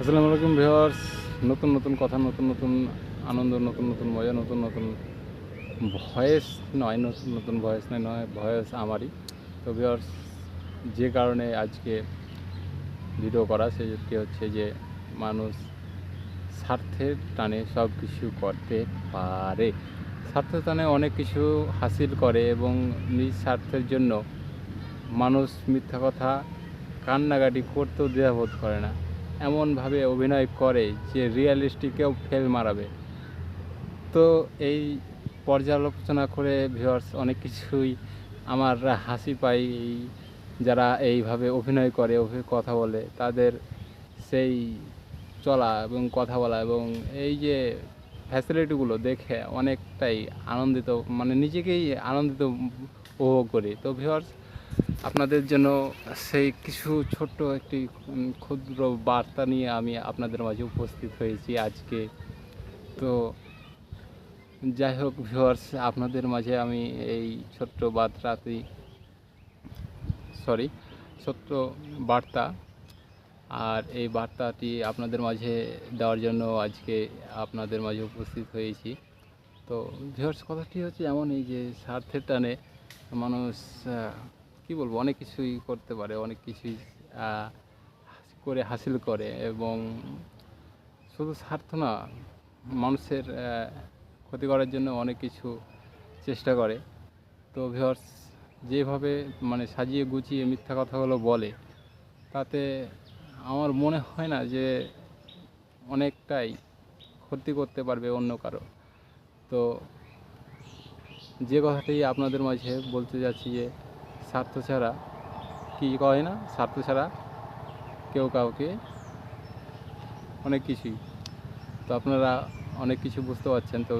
আসসালামু আলাইকুম ভিউয়ার্স। নতুন নতুন কথা, নতুন নতুন আনন্দ, নতুন নতুন মজা, নতুন নতুন ভয়েস নয়, নতুন নতুন ভয়েস নয় নয়, ভয়েস আমারই। তো ভিউয়ার্স, যে কারণে আজকে ভিডিও করা সেটি হচ্ছে যে মানুষ স্বার্থের টানে সব কিছু করতে পারে। স্বার্থের টানে অনেক কিছু হাসিল করে এবং নিজ স্বার্থের জন্য মানুষ মিথ্যা কথা, কান্নাকাটি করতেও দ্বিধাবোধ করে না। এমনভাবে অভিনয় করে যে রিয়েলিস্টিকেও ফেল মারাবে। তো এই পর্যালোচনা করে ভিউয়ার্স অনেক কিছুই আমার হাসি পাই যারা এইভাবে অভিনয় করে কথা বলে, তাদের সেই চলা এবং কথা বলা এবং এই যে ফ্যাসিলিটিগুলো দেখে অনেকটাই আনন্দিত মানে নিজেকেই আনন্দিত উপভোগ করি। তো ভিউয়ার্স আপনাদের জন্য সেই কিছু ছোট্ট একটি ক্ষুদ্র বার্তা নিয়ে আমি আপনাদের মাঝে উপস্থিত হয়েছি আজকে। তো যাই হোক ভিউয়ার্স আপনাদের মাঝে আমি এই ছোট্ট বার্তাটি সরি ছোট্ট বার্তা আর এই বার্তাটি আপনাদের মাঝে দেওয়ার জন্য আজকে আপনাদের মাঝে উপস্থিত হয়েছি। তো ভিউয়ার্স কথাটি হচ্ছে এমনই যে স্বার্থের টানে মানুষ কি বলব, অনেক কিছুই করতে পারে, অনেক কিছুই করে হাসিল করে এবং শুধু স্বার্থ না, মানুষের ক্ষতি করার জন্য অনেক কিছু চেষ্টা করে। তো ভিউয়ার্স যেভাবে মানে সাজিয়ে গুছিয়ে মিথ্যা কথাগুলো বলে, তাতে আমার মনে হয় না যে অনেকটাই ক্ষতি করতে পারবে অন্য কারও। তো যে কথাটি আপনাদের মাঝে বলতে যাচ্ছি যে স্বার্থ ছাড়া কী কয় না? স্বার্থ ছাড়া কেউ কাউকে অনেক কিছুই। তো আপনারা অনেক কিছু বুঝতে পারছেন। তো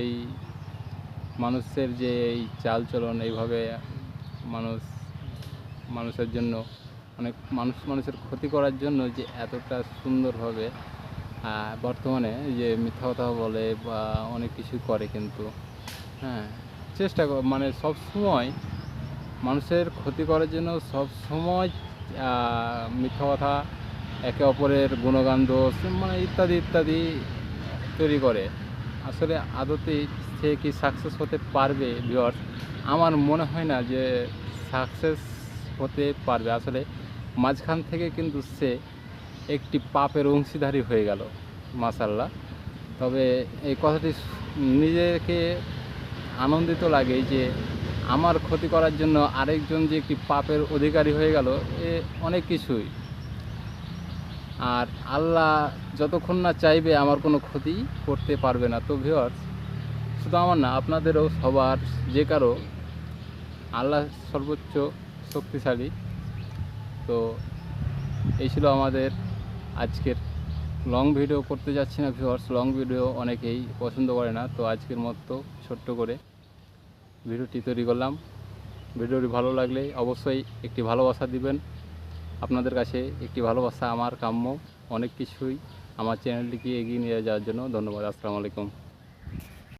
এই মানুষের যে এই চালচলন, এইভাবে মানুষ, মানুষের জন্য, অনেক মানুষ, মানুষের ক্ষতি করার জন্য যে এতটা সুন্দরভাবে বর্তমানে যে মিথ্যা কথা বলে বা অনেক কিছু করে কিন্তু হ্যাঁ চেষ্টা মানে সব সময় মানুষের ক্ষতি করার জন্য সব সময় মিথ্যা কথা, একে অপরের গুণগান দোষ মানে ইত্যাদি ইত্যাদি তৈরি করে। আসলে আদতে সে কি সাকসেস হতে পারবে ভিওয়ার্স আমার মনে হয় না যে সাকসেস হতে পারবে। আসলে মাঝখান থেকে কিন্তু সে একটি পাপের অংশীদারি হয়ে গেল মাসাল্লাহ তবে এই কথাটি নিজেকে আনন্দিত লাগে যে আমার ক্ষতি করার জন্য আরেকজন যে একটি পাপের অধিকারী হয়ে গেল, এ অনেক কিছুই। আর আল্লাহ যতক্ষণ না চাইবে আমার কোনো ক্ষতি করতে পারবে না। তো ভিওয়ার্স শুধু আমার না, আপনাদেরও, সবার, যে কারও, আল্লাহ সর্বোচ্চ শক্তিশালী। তো এই ছিল আমাদের আজকের লং ভিডিও করতে যাচ্ছি না ভিওয়ার্স লং ভিডিও অনেকেই পছন্দ করে না, তো আজকের মতো ছোট্ট করে ভিডিওটি তৈরি করলাম। ভিডিওটি ভালো লাগলে অবশ্যই একটি ভালোবাসা দিবেন। আপনাদের কাছে একটি ভালোবাসা আমার কাম্য। অনেক কিছুই আমার চ্যানেলটিকে এগিয়ে নিয়ে যাওয়ার জন্য ধন্যবাদ। আসসালামু আলাইকুম।